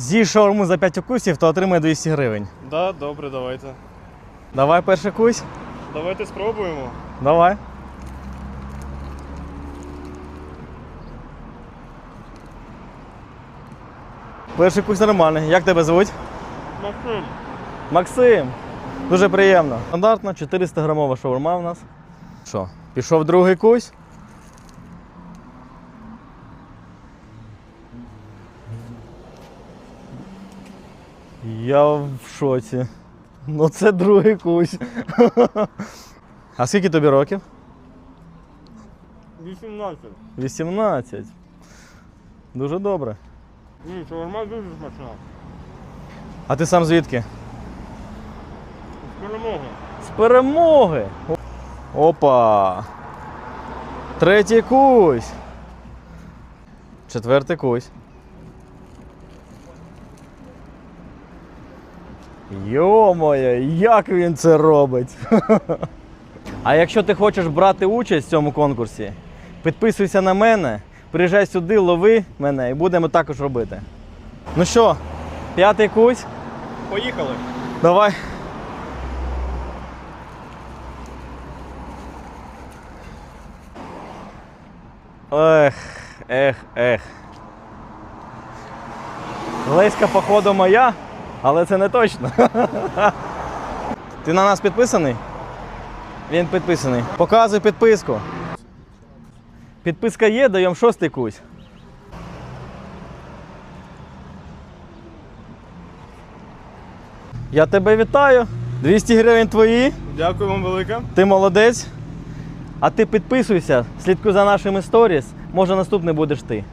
З'їж шаурму за 5 укусів, то отримає 200 гривень. Да, добре, давайте. Давай перший кусь. Давайте спробуємо. Давай. Перший кусь нормальний. Як тебе звуть? Максим. Максим. Дуже приємно. Стандартно 400 грамова шаурма у нас. Що, пішов другий кусь? Я в шоці. Ну це другий кусь. А скільки тобі років? 18. 18. Дуже добре. Ні, шаурма дуже смачна. А ти сам звідки? З перемоги. З перемоги! Опа! Третій кусь. Четвертий кусь. Йо-моє, як він це робить? А якщо ти хочеш брати участь в цьому конкурсі, підписуйся на мене, приїжджай сюди, лови мене і будемо також робити. Ну що, п'ятий кусь? Поїхали. Давай. Ех, ех, ех. Леська, походу, моя, але це не точно. Ти на нас підписаний? Він підписаний. Показуй підписку. Підписка є, даємо шостий кусь. Я тебе вітаю. 200 гривень твої. Дякую вам велике. Ти молодець. А ти підписуйся, слідкуй за нашими сторіс. Може наступний будеш ти.